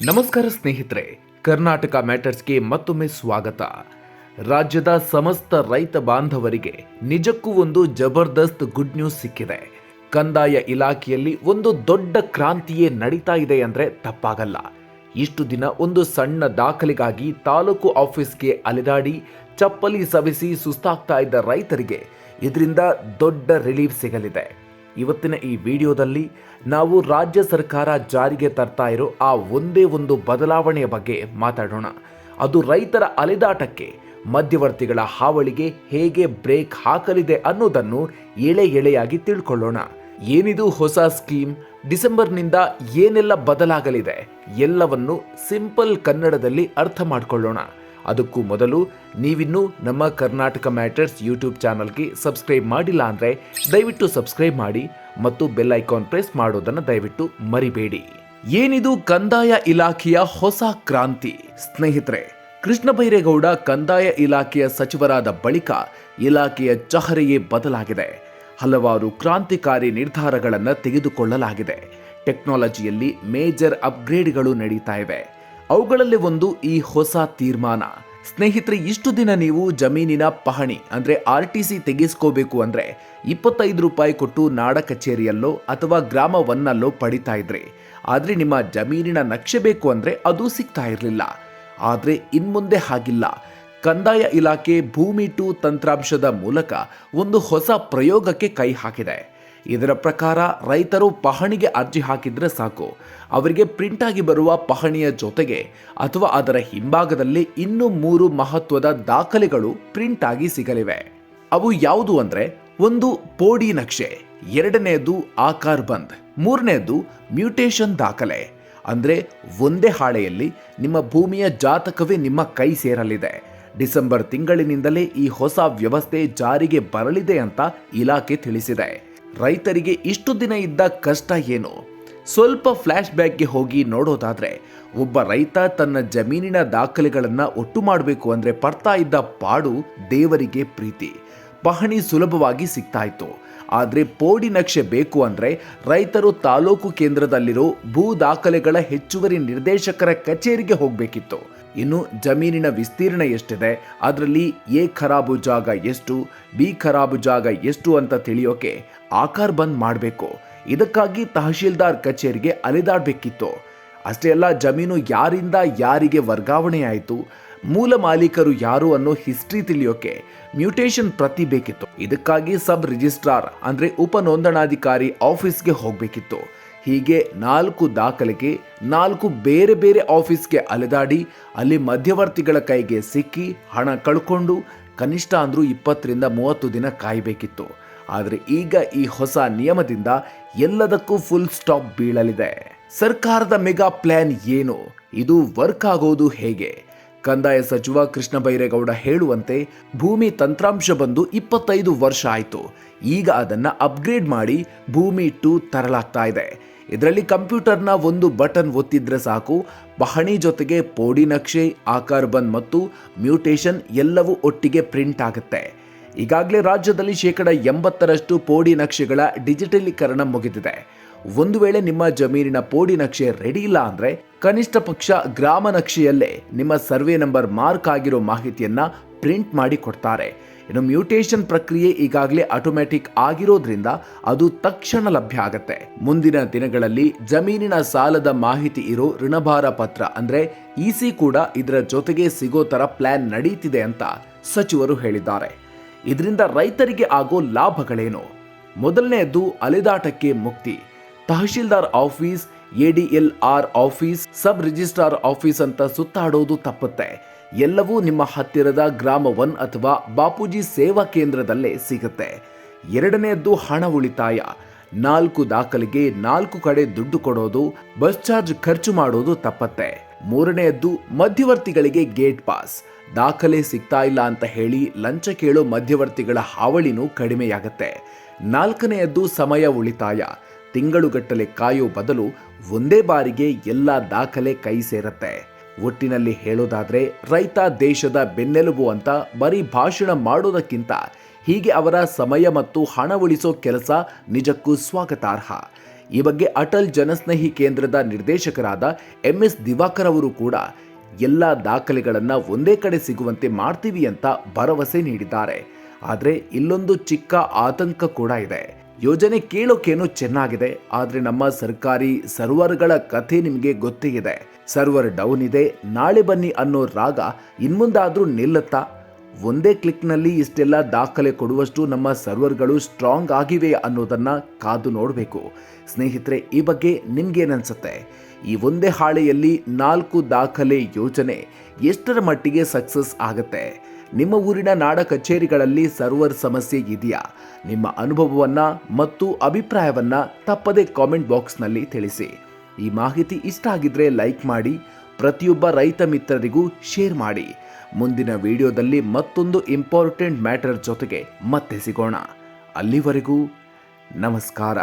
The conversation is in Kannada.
ನಮಸ್ಕಾರ ಸ್ನೇಹಿತರೆ, ಕರ್ನಾಟಕ ಮ್ಯಾಟರ್ಸ್ಗೆ ಮತ್ತೊಮ್ಮೆ ಸ್ವಾಗತ. ರಾಜ್ಯದ ಸಮಸ್ತ ರೈತ ಬಾಂಧವರಿಗೆ ನಿಜಕ್ಕೂ ಒಂದು ಜಬರ್ದಸ್ತ್ ಗುಡ್ ನ್ಯೂಸ್ ಸಿಕ್ಕಿದೆ. ಕಂದಾಯ ಇಲಾಖೆಯಲ್ಲಿ ಒಂದು ದೊಡ್ಡ ಕ್ರಾಂತಿಯೇ ನಡೀತಾ ಇದೆ ಅಂದ್ರೆ ತಪ್ಪಾಗಲ್ಲ. ಇಷ್ಟು ದಿನ ಒಂದು ಸಣ್ಣ ದಾಖಲೆಗಾಗಿ ತಾಲೂಕು ಆಫೀಸ್ಗೆ ಅಲೆದಾಡಿ ಚಪ್ಪಲಿ ಸವಿಸಿ ಸುಸ್ತಾಗ್ತಾ ಇದ್ದ ರೈತರಿಗೆ ಇದರಿಂದ ದೊಡ್ಡ ರಿಲೀಫ್ ಸಿಗಲಿದೆ. ಇವತ್ತಿನ ಈ ವಿಡಿಯೋದಲ್ಲಿ ನಾವು ರಾಜ್ಯ ಸರ್ಕಾರ ಜಾರಿಗೆ ತರ್ತಾ ಇರೋ ಆ ಒಂದೇ ಒಂದು ಬದಲಾವಣೆಯ ಬಗ್ಗೆ ಮಾತಾಡೋಣ. ಅದು ರೈತರ ಅಲೆದಾಟಕ್ಕೆ ಮಧ್ಯವರ್ತಿಗಳ ಹಾವಳಿಗೆ ಹೇಗೆ ಬ್ರೇಕ್ ಹಾಕಲಿದೆ ಅನ್ನೋದನ್ನು ಎಳೆ ಎಳೆಯಾಗಿ ತಿಳ್ಕೊಳ್ಳೋಣ. ಏನಿದು ಹೊಸ ಸ್ಕೀಮ್? ಡಿಸೆಂಬರ್ನಿಂದ ಏನೆಲ್ಲ ಬದಲಾಗಲಿದೆ? ಎಲ್ಲವನ್ನು ಸಿಂಪಲ್ ಕನ್ನಡದಲ್ಲಿ ಅರ್ಥ ಮಾಡಿಕೊಳ್ಳೋಣ. ಅದಕ್ಕೂ ಮೊದಲು ನೀವಿನ್ನೂ ನಮ್ಮ ಕರ್ನಾಟಕ ಮ್ಯಾಟರ್ಸ್ ಯೂಟ್ಯೂಬ್ ಚಾನಲ್ಗೆ ಸಬ್ಸ್ಕ್ರೈಬ್ ಮಾಡಿಲ್ಲ ಅಂದರೆ ದಯವಿಟ್ಟು ಸಬ್ಸ್ಕ್ರೈಬ್ ಮಾಡಿ ಮತ್ತು ಬೆಲ್ ಐಕಾನ್ ಪ್ರೆಸ್ ಮಾಡೋದನ್ನು ದಯವಿಟ್ಟು ಮರಿಬೇಡಿ. ಏನಿದು ಕಂದಾಯ ಇಲಾಖೆಯ ಹೊಸ ಕ್ರಾಂತಿ? ಸ್ನೇಹಿತರೆ, ಕೃಷ್ಣ ಬೈರೇಗೌಡ ಕಂದಾಯ ಇಲಾಖೆಯ ಸಚಿವರಾದ ಬಳಿಕ ಇಲಾಖೆಯ ಚಹರೆಯೇ ಬದಲಾಗಿದೆ. ಹಲವಾರು ಕ್ರಾಂತಿಕಾರಿ ನಿರ್ಧಾರಗಳನ್ನು ತೆಗೆದುಕೊಳ್ಳಲಾಗಿದೆ. ಟೆಕ್ನಾಲಜಿಯಲ್ಲಿ ಮೇಜರ್ ಅಪ್ಗ್ರೇಡ್ಗಳು ನಡೀತಾ ಇವೆ. ಅವುಗಳಲ್ಲಿ ಒಂದು ಈ ಹೊಸ ತೀರ್ಮಾನ. ಸ್ನೇಹಿತರೆ, ಇಷ್ಟು ದಿನ ನೀವು ಜಮೀನಿನ ಪಹಣಿ, ಅಂದ್ರೆ ಆರ್ ಟಿ ಸಿ ತೆಗೆಸ್ಕೋಬೇಕು ಅಂದ್ರೆ ಇಪ್ಪತ್ತೈದು ರೂಪಾಯಿ ಕೊಟ್ಟು ನಾಡ ಕಚೇರಿಯಲ್ಲೋ ಅಥವಾ ಗ್ರಾಮ ಒನ್ನಲ್ಲೋ ಪಡಿತಾ ಇದ್ರಿ, ಆದ್ರೆ ನಿಮ್ಮ ಜಮೀನಿನ ನಕ್ಷೆ ಬೇಕು ಅಂದ್ರೆ ಅದು ಸಿಗ್ತಾ ಇರಲಿಲ್ಲ. ಆದ್ರೆ ಇನ್ಮುಂದೆ ಹಾಗಿಲ್ಲ. ಕಂದಾಯ ಇಲಾಖೆ ಭೂಮಿ ಟು ತಂತ್ರಾಂಶದ ಮೂಲಕ ಒಂದು ಹೊಸ ಪ್ರಯೋಗಕ್ಕೆ ಕೈ ಹಾಕಿದೆ. ಇದರ ಪ್ರಕಾರ ರೈತರು ಪಹಣಿಗೆ ಅರ್ಜಿ ಹಾಕಿದ್ರೆ ಸಾಕು. ಅವರಿಗೆ ಪ್ರಿಂಟ್ ಆಗಿ ಬರುವ ಪಹಣಿಯ ಜೊತೆಗೆ ಅಥವಾ ಅದರ ಹಿಂಭಾಗದಲ್ಲಿ ಇನ್ನೂ ಮೂರು ಮಹತ್ವದ ದಾಖಲೆಗಳು ಪ್ರಿಂಟ್ ಆಗಿ ಸಿಗಲಿವೆ. ಅವು ಯಾವುದು ಅಂದ್ರೆ ಒಂದು ಪೋಡಿ ನಕ್ಷೆ ಎರಡನೆಯದು ಆಕಾರ್ ಬಂದ್ ಮೂರನೆಯದು ಮ್ಯೂಟೇಷನ್ ದಾಖಲೆ. ಅಂದ್ರೆ ಒಂದೇ ಹಾಳೆಯಲ್ಲಿ ನಿಮ್ಮ ಭೂಮಿಯ ಜಾತಕವೇ ನಿಮ್ಮ ಕೈ ಸೇರಲಿದೆ. ಡಿಸೆಂಬರ್ ತಿಂಗಳಿನಿಂದಲೇ ಈ ಹೊಸ ವ್ಯವಸ್ಥೆ ಜಾರಿಗೆ ಬರಲಿದೆ ಅಂತ ಇಲಾಖೆ ತಿಳಿಸಿದೆ. ರೈತರಿಗೆ ಇಷ್ಟು ದಿನ ಇದ್ದ ಕಷ್ಟ ಏನು? ಸ್ವಲ್ಪ ಫ್ಲ್ಯಾಶ್ ಬ್ಯಾಕ್ಗೆ ಹೋಗಿ ನೋಡೋದಾದ್ರೆ, ಒಬ್ಬ ರೈತ ತನ್ನ ಜಮೀನಿನ ದಾಖಲೆಗಳನ್ನು ಒಟ್ಟು ಮಾಡಬೇಕು ಅಂದ್ರೆ ಪಡ್ತಾ ಇದ್ದ ಪಾಡು ದೇವರಿಗೆ ಪ್ರೀತಿ. ಪಹಣಿ ಸುಲಭವಾಗಿ ಸಿಗ್ತಾ ಇತ್ತು. ಆದರೆ ಪೋಡಿ ನಕ್ಷೆ ಬೇಕು ಅಂದ್ರೆ ರೈತರು ತಾಲೂಕು ಕೇಂದ್ರದಲ್ಲಿರೋ ಭೂ ದಾಖಲೆಗಳ ಹೆಚ್ಚುವರಿ ನಿರ್ದೇಶಕರ ಕಚೇರಿಗೆ ಹೋಗಬೇಕಿತ್ತು. ಇನ್ನು ಜಮೀನಿನ ವಿಸ್ತೀರ್ಣ ಎಷ್ಟಿದೆ? ಅದರಲ್ಲಿ ಎ ಖರಾಬು ಜಾಗ ಎಷ್ಟು? ಬಿ ಖರಾಬು ಜಾಗ ಎಷ್ಟು ಅಂತ ತಿಳಿಯೋಕೆ ಆಕಾರ್ ಬಂದ್ ಮಾಡಬೇಕು. ಇದಕ್ಕಾಗಿ ತಹಶೀಲ್ದಾರ್ ಕಚೇರಿಗೆ ಅಲೆದಾಡಬೇಕಿತ್ತು. ಅಷ್ಟೇ ಅಲ್ಲ, ಜಮೀನು ಯಾರಿಂದ ಯಾರಿಗೆ ವರ್ಗಾವಣೆ ಆಯಿತು? ಮೂಲ ಮಾಲೀಕರು ಯಾರು ಅನ್ನೋ ಹಿಸ್ಟ್ರಿ ತಿಳಿಯೋಕೆ ಮ್ಯೂಟೇಷನ್ ಪ್ರತಿ ಬೇಕಿತ್ತು. ಇದಕ್ಕಾಗಿ ಸಬ್ ರಿಜಿಸ್ಟ್ರಾರ್ ಅಂದ್ರೆ ಉಪ ನೋಂದಣಾಧಿಕಾರಿ ಆಫೀಸ್ಗೆ ಹೋಗಬೇಕಿತ್ತು. ಹೀಗೆ ನಾಲ್ಕು ದಾಖಲೆಗೆ ನಾಲ್ಕು ಬೇರೆ ಬೇರೆ ಆಫೀಸ್ಗೆ ಅಲೆದಾಡಿ ಅಲ್ಲಿ ಮಧ್ಯವರ್ತಿಗಳ ಕೈಗೆ ಸಿಕ್ಕಿ ಹಣ ಕಳ್ಕೊಂಡು ಕನಿಷ್ಠ ಅಂದರೂ ಇಪ್ಪತ್ತರಿಂದ ಮೂವತ್ತು ದಿನ ಕಾಯಬೇಕಿತ್ತು. ಆದರೆ ಈಗ ಈ ಹೊಸ ನಿಯಮದಿಂದ ಎಲ್ಲದಕ್ಕೂ ಫುಲ್ ಸ್ಟಾಪ್ ಬೀಳಲಿದೆ. ಸರ್ಕಾರದ ಮೆಗಾ ಪ್ಲಾನ್ ಏನು? ಇದು ವರ್ಕ್ ಆಗೋದು ಹೇಗೆ? ಕಂದಾಯ ಸಚಿವ ಕೃಷ್ಣ ಬೈರೇಗೌಡ ಹೇಳುವಂತೆ ಭೂಮಿ ತಂತ್ರಾಂಶ ಬಂದು ಇಪ್ಪತ್ತೈದು ವರ್ಷ ಆಯಿತು. ಈಗ ಅದನ್ನು ಅಪ್ಗ್ರೇಡ್ ಮಾಡಿ ಭೂಮಿ ಟು ತರಲಾಗ್ತಾ ಇದೆ. ಇದರಲ್ಲಿ ಕಂಪ್ಯೂಟರ್ನ ಒಂದು ಬಟನ್ ಒತ್ತಿದ್ರೆ ಸಾಕು. ಪಹಣಿ ಜೊತೆಗೆ ಪೋಡಿ ನಕ್ಷೆ, ಆಕಾರ್ ಬಂದ್ ಮತ್ತು ಮ್ಯೂಟೇಷನ್ ಎಲ್ಲವೂ ಒಟ್ಟಿಗೆ ಪ್ರಿಂಟ್ ಆಗುತ್ತೆ. ಈಗಾಗಲೇ ರಾಜ್ಯದಲ್ಲಿ ಶೇಕಡ ಎಂಬತ್ತರಷ್ಟು ಪೋಡಿ ನಕ್ಷೆಗಳ ಡಿಜಿಟಲೀಕರಣ ಮುಗಿದಿದೆ. ಒಂದು ವೇಳೆ ನಿಮ್ಮ ಜಮೀನಿನ ಪೋಡಿ ನಕ್ಷೆ ರೆಡಿ ಇಲ್ಲ ಅಂದ್ರೆ ಕನಿಷ್ಠ ಪಕ್ಷ ಗ್ರಾಮ ನಕ್ಷೆಯಲ್ಲೇ ನಿಮ್ಮ ಸರ್ವೆ ನಂಬರ್ ಮಾರ್ಕ್ ಆಗಿರೋ ಮಾಹಿತಿಯನ್ನ ಪ್ರಿಂಟ್ ಮಾಡಿ ಕೊಡ್ತಾರೆ. ಇನ್ನು ಮ್ಯೂಟೇಷನ್ ಪ್ರಕ್ರಿಯೆ ಈಗಾಗಲೇ ಆಟೋಮ್ಯಾಟಿಕ್ ಆಗಿರೋದ್ರಿಂದ ಅದು ತಕ್ಷಣ ಲಭ್ಯ ಆಗತ್ತೆ. ಮುಂದಿನ ದಿನಗಳಲ್ಲಿ ಜಮೀನಿನ ಸಾಲದ ಮಾಹಿತಿ ಇರೋ ಋಣಭಾರ ಪತ್ರ ಅಂದ್ರೆ ಇಸಿ ಕೂಡ ಇದರ ಜೊತೆಗೆ ಸಿಗೋ ತರ ಪ್ಲಾನ್ ನಡೀತಿದೆ ಅಂತ ಸಚಿವರು ಹೇಳಿದ್ದಾರೆ. ಇದರಿಂದ ರೈತರಿಗೆ ಆಗೋ ಲಾಭಗಳೇನು? ಮೊದಲನೆಯದು ಅಲೆದಾಟಕ್ಕೆ ಮುಕ್ತಿ. Tahsildar office ADL R office, sub registrar office ಅಂತ ಸುತ್ತಾಡೋದು ತಪ್ಪುತ್ತೆ. ಎಲ್ಲವೂ ನಿಮ್ಮ ಹತ್ತಿರದ ಗ್ರಾಮ ಒನ್ ಅಥವಾ ಬಾಪೂಜಿ ಸೇವಾ ಕೇಂದ್ರದಲ್ಲೇ ಸಿಗುತ್ತೆ. ಎರಡನೆಯದ್ದು ಹಣ ಉಳಿತಾಯ. ನಾಲ್ಕು ದಾಖಲೆಗೆ ನಾಲ್ಕು ಕಡೆ ದುಡ್ಡು ಕೊಡೋದು, ಬಸ್ ಚಾರ್ಜ್ ಖರ್ಚು ಮಾಡೋದು ತಪ್ಪತ್ತೆ. ಮೂರನೆಯದ್ದು ಮಧ್ಯವರ್ತಿಗಳಿಗೆ ಗೇಟ್ ಪಾಸ್. ದಾಖಲೆ ಸಿಗ್ತಾ ಇಲ್ಲ ಅಂತ ಹೇಳಿ ಲಂಚ ಕೇಳೋ ಮಧ್ಯವರ್ತಿಗಳ ಹಾವಳಿನೂ ಕಡಿಮೆಯಾಗತ್ತೆ. ನಾಲ್ಕನೆಯದ್ದು ಸಮಯ ಉಳಿತಾಯ. ತಿಂಗಳುಗಟ್ಟಲೆ ಕಾಯೋ ಬದಲು ಒಂದೇ ಬಾರಿಗೆ ಎಲ್ಲ ದಾಖಲೆ ಕೈ ಸೇರತ್ತೆ. ಒಟ್ಟಿನಲ್ಲಿ ಹೇಳೋದಾದ್ರೆ, ರೈತ ದೇಶದ ಬೆನ್ನೆಲುಬು ಅಂತ ಬರೀ ಭಾಷಣ ಮಾಡೋದಕ್ಕಿಂತ ಹೀಗೆ ಅವರ ಸಮಯ ಮತ್ತು ಹಣ ಉಳಿಸೋ ಕೆಲಸ ನಿಜಕ್ಕೂ ಸ್ವಾಗತಾರ್ಹ. ಈ ಬಗ್ಗೆ ಅಟಲ್ ಜನಸ್ನೇಹಿ ಕೇಂದ್ರದ ನಿರ್ದೇಶಕರಾದ ಎಂ ಎಸ್ ದಿವಾಕರ್ ಅವರು ಕೂಡ ಎಲ್ಲ ದಾಖಲೆಗಳನ್ನು ಒಂದೇ ಕಡೆ ಸಿಗುವಂತೆ ಮಾಡ್ತೀವಿ ಅಂತ ಭರವಸೆ ನೀಡಿದ್ದಾರೆ. ಆದರೆ ಇಲ್ಲೊಂದು ಚಿಕ್ಕ ಆತಂಕ ಕೂಡ ಇದೆ. ಯೋಜನೆ ಕೇಳೋಕೇನೋ ಚೆನ್ನಾಗಿದೆ, ಆದರೆ ನಮ್ಮ ಸರ್ಕಾರಿ ಸರ್ವರ್ಗಳ ಕಥೆ ನಿಮಗೆ ಗೊತ್ತೇ ಇದೆ. ಸರ್ವರ್ ಡೌನ್ ಇದೆ, ನಾಳೆ ಬನ್ನಿ ಅನ್ನೋ ರಾಗ ಇನ್ಮುಂದಾದರೂ ನಿಲ್ಲತ್ತಾ? ಒಂದೇ ಕ್ಲಿಕ್ನಲ್ಲಿ ಇಷ್ಟೆಲ್ಲ ದಾಖಲೆ ಕೊಡುವಷ್ಟು ನಮ್ಮ ಸರ್ವರ್ಗಳು ಸ್ಟ್ರಾಂಗ್ ಆಗಿವೆ ಅನ್ನೋದನ್ನ ಕಾದು ನೋಡಬೇಕು. ಸ್ನೇಹಿತರೆ, ಈ ಬಗ್ಗೆ ನಿಮ್ಗೇನನ್ಸುತ್ತೆ? ಈ ಒಂದೇ ಹಾಳೆಯಲ್ಲಿ ನಾಲ್ಕು ದಾಖಲೆ ಯೋಜನೆ ಎಷ್ಟರ ಮಟ್ಟಿಗೆ ಸಕ್ಸಸ್ ಆಗುತ್ತೆ? ನಿಮ್ಮ ಊರಿನ ನಾಡ ಕಚೇರಿಗಳಲ್ಲಿ ಸರ್ವರ್ ಸಮಸ್ಯೆ ಇದೆಯಾ? ನಿಮ್ಮ ಅನುಭವವನ್ನು ಮತ್ತು ಅಭಿಪ್ರಾಯವನ್ನು ತಪ್ಪದೆ ಕಾಮೆಂಟ್ ಬಾಕ್ಸ್ನಲ್ಲಿ ತಿಳಿಸಿ. ಈ ಮಾಹಿತಿ ಇಷ್ಟ ಆಗಿದ್ರೆ ಲೈಕ್ ಮಾಡಿ, ಪ್ರತಿಯೊಬ್ಬ ರೈತ ಮಿತ್ರರಿಗೂ ಶೇರ್ ಮಾಡಿ. ಮುಂದಿನ ವಿಡಿಯೋದಲ್ಲಿ ಮತ್ತೊಂದು ಇಂಪಾರ್ಟೆಂಟ್ ಮ್ಯಾಟರ್ ಜೊತೆಗೆ ಮತ್ತೆ ಸಿಗೋಣ. ಅಲ್ಲಿವರೆಗೂ ನಮಸ್ಕಾರ.